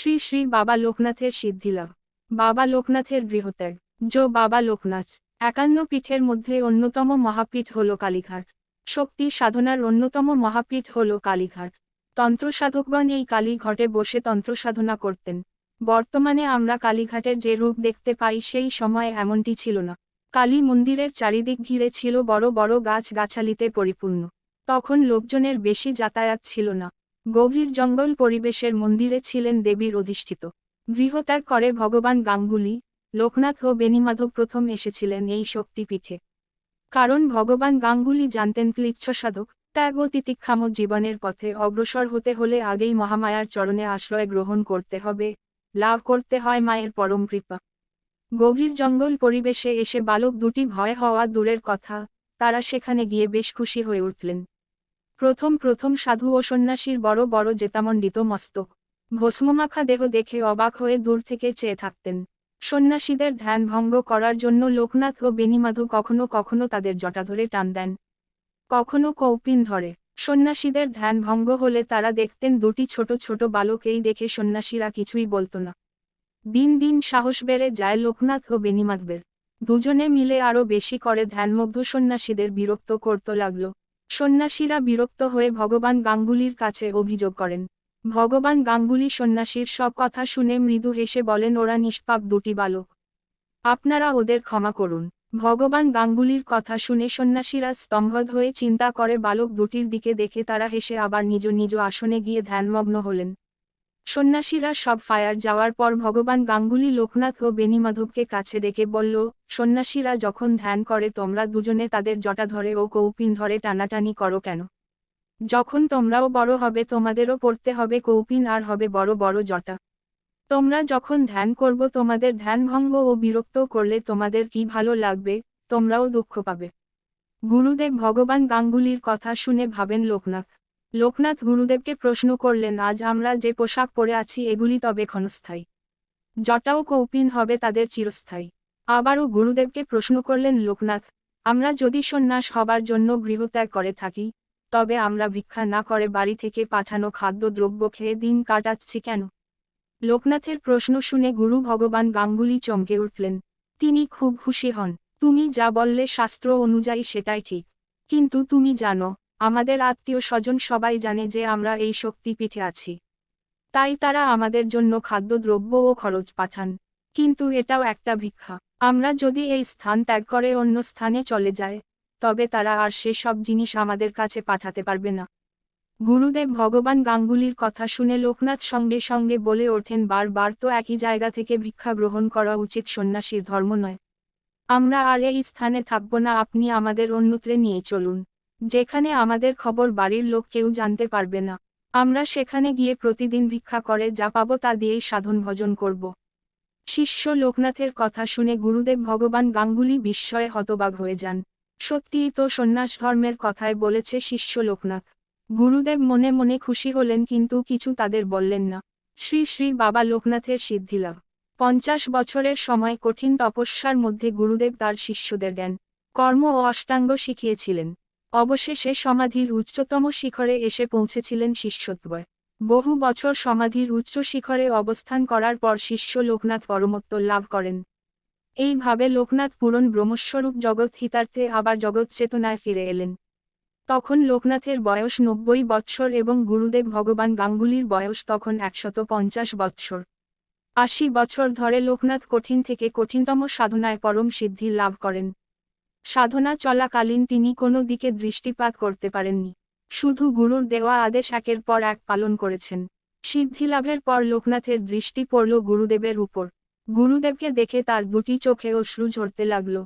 শ্রী শ্রী বাবা লোকনাথের সিদ্ধিলাভ। বাবা লোকনাথের গৃহত্যাগ। জো বাবা লোকনাথ। একান্ন পীঠের মধ্যে অন্যতম মহাপীঠ হল কালীঘাট। শক্তি সাধনার অন্যতম মহাপীঠ হল কালীঘাট। তন্ত্রসাধকগণ এই কালী ঘটে বসে তন্ত্র সাধনা করতেন। বর্তমানে আমরা কালীঘাটের যে রূপ দেখতে পাই সেই সময় এমনটি ছিল না। কালী মন্দিরের চারিদিক ঘিরে ছিল বড় বড় গাছ গাছালিতে পরিপূর্ণ। তখন লোকজনের বেশি যাতায়াত ছিল না। গভীর জঙ্গল পরিবেশের মন্দিরে ছিলেন দেবীর অধিষ্ঠিত। গৃহত্যাগ করে ভগবান গাঙ্গুলি, লোকনাথ ও বেনিমাধব প্রথম এসেছিলেন এই শক্তিপীঠে। কারণ ভগবান গাঙ্গুলি জানতেন ক্লিচ্ছ সাধক ত্যাগ ও তিতিক্ষাম জীবনের পথে অগ্রসর হতে হলে আগেই মহামায়ার চরণে আশ্রয় গ্রহণ করতে হবে, লাভ করতে হয় মায়ের পরম কৃপা। গভীর জঙ্গল পরিবেশে এসে বালক দুটি ভয় হওয়া দূরের কথা, তারা সেখানে গিয়ে বেশ খুশি হয়ে উঠলেন। প্রথম প্রথম সাধু ও সন্ন্যাসীর বড় বড় জেতামণ্ডিত মস্তক। ভস্মমাখা দেহ দেখে অবাক হয়ে দূর থেকে চেয়ে থাকতেন। সন্ন্যাসীদের ধ্যান ভঙ্গ করার জন্য লোকনাথ ও বেনিমাধব কখনো কখনো তাদের জটা ধরে টান দেন। কখনো কৌপিন ধরে। সন্ন্যাসীদের ধ্যান ভঙ্গ হলে তারা দেখতেন দুটি ছোট ছোট বালকেই দেখে সন্ন্যাসীরা কিছুই বলতো না। দিন দিন সাহস বেড়ে যায় লোকনাথ ও বেনিমাধবের দুজনে মিলে আরও বেশি করে ধ্যানমগ্ধ সন্ন্যাসীদের বিরক্ত করত লাগল। সন্ন্যাসীরা বিরক্ত হয়ে ভগবান গাঙ্গুলির কাছে অভিযোগ করেন। ভগবান গাঙ্গুলি সন্ন্যাসীর সব কথা শুনে মৃদু হেসে বলেন, ওরা নিষ্পাপ দুটি বালক। আপনারা ওদের ক্ষমা করুন ভগবান গাঙ্গুলির কথা শুনে সন্ন্যাসীরা স্তম্ভদ হয়ে চিন্তা করে বালক দুটির দিকে দেখে তারা হেসে আবার নিজ নিজ আসনে গিয়ে ধ্যানমগ্ন হলেন। সন্ন্যাসীরা সব ফায়ার যাওয়ার পর ভগবান গাঙ্গুলি লোকনাথ ও বেনিমাধবকে কাছে ডেকে বলল, সন্ন্যাসীরা যখন ধ্যান করে তোমরা দুজনে তাদের জটা ধরে ও কৌপিন ধরে টানাটানি করো কেন? যখন তোমরাও বড় হবে তোমাদেরও পড়তে হবে কৌপিন আর হবে বড় বড় জটা। তোমরা যখন ধ্যান করব তোমাদের ধ্যান ভঙ্গ ও বিরক্ত করলে তোমাদের কি ভালো লাগবে, তোমরাও দুঃখ পাবে। গুরুদেব ভগবান গাঙ্গুলির কথা শুনে ভাবেন লোকনাথ। লোকনাথ গুরুদেবকে প্রশ্ন করলেন, আজ আমরা যে পোশাক পরে আছি, এগুলি তবে ক্ষণস্থায়ী। জটাও কৌপিন হবে তাদের চিরস্থায়ী। আবারও গুরুদেবকে প্রশ্ন করলেন, লোকনাথ, আমরা যদি সন্ন্যাস হবার জন্য গৃহত্যাগ করে থাকি, তবে আমরা ভিক্ষা না করে বাড়ি থেকে পাঠানো খাদ্যদ্রব্য খেয়ে দিন কাটাচ্ছি কেন? লোকনাথের প্রশ্ন শুনে গুরু ভগবান গাঙ্গুলি চমকে উঠলেন, তিনি খুব খুশি হন। তুমি যা বললে শাস্ত্র অনুযায়ী সেটাই ঠিক। কিন্তু তুমি জানো আমাদের আত্মীয় স্বজন সবাই জানে যে আমরা এই শক্তিপীঠে আছি। তাই তারা আমাদের জন্য খাদ্যদ্রব্য ও খরচ পাঠান। কিন্তু এটাও একটা ভিক্ষা। আমরা যদি এই স্থান ত্যাগ করে অন্য স্থানে চলে যায় তবে তারা আর সেসব জিনিস আমাদের কাছে পাঠাতে পারবে না। গুরুদেব ভগবান গাঙ্গুলির কথা শুনে লোকনাথ সঙ্গে সঙ্গে বলে ওঠেন, বারবার তো একই জায়গা থেকে ভিক্ষা গ্রহণ করা উচিত, সন্ন্যাসীর ধর্ম নয়। আমরা আর এই স্থানে থাকব না, আপনি আমাদের অন্যত্রে নিয়ে চলুন। যেখানে আমাদের খবর বাড়ির লোক কেউ জানতে পারবে না। আমরা সেখানে গিয়ে প্রতিদিন ভিক্ষা করে যা পাবো তা দিয়েই সাধন ভজন করব। শিষ্য লোকনাথের কথা শুনে গুরুদেব ভগবান গাঙ্গুলি বিস্ময়ে হতবাগ হয়ে যান। সত্যিই তো সন্ন্যাস ধর্মের কথায় বলেছে শিষ্য লোকনাথ। গুরুদেব মনে মনে খুশি হলেন কিন্তু কিছু তাদের বললেন না। শ্রী শ্রী বাবা লোকনাথের সিদ্ধিলাভ পঞ্চাশ বছরের সময় কঠিন তপস্যার মধ্যে গুরুদেব তার শিষ্যদের জ্ঞান, কর্ম ও অষ্টাঙ্গ শিখিয়েছিলেন। অবশেষে সমাধির উচ্চতম শিখরে এসে পৌঁছেছিলেন শিষ্যদ্বয়। বহু বছর সমাধির উচ্চ শিখরে অবস্থান করার পর শিষ্য লোকনাথ পরমত্ব লাভ করেন। এইভাবে লোকনাথ পূরণ ব্রহ্মস্বরূপ জগৎ হিতার্থে আবার জগৎ চেতনায় ফিরে এলেন। তখন লোকনাথের বয়স নব্বই বৎসর এবং গুরুদেব ভগবান গাঙ্গুলির বয়স তখন একশত পঞ্চাশ বৎসর। আশি বছর ধরে লোকনাথ কঠিন থেকে কঠিনতম সাধনায় পরম সিদ্ধি লাভ করেন। সাধনা চলাকালীন তিনি কোনো দিকে দৃষ্টিপাত করতে পারেননি। শুধু গুরুর দেওয়া আদেশ একের পর এক পালন করেছেন। সিদ্ধিলাভের পর লোকনাথের দৃষ্টি পড়ল গুরুদেবের উপর। গুরুদেবকে দেখে তার দুটি চোখে অশ্রু ঝরতে লাগল।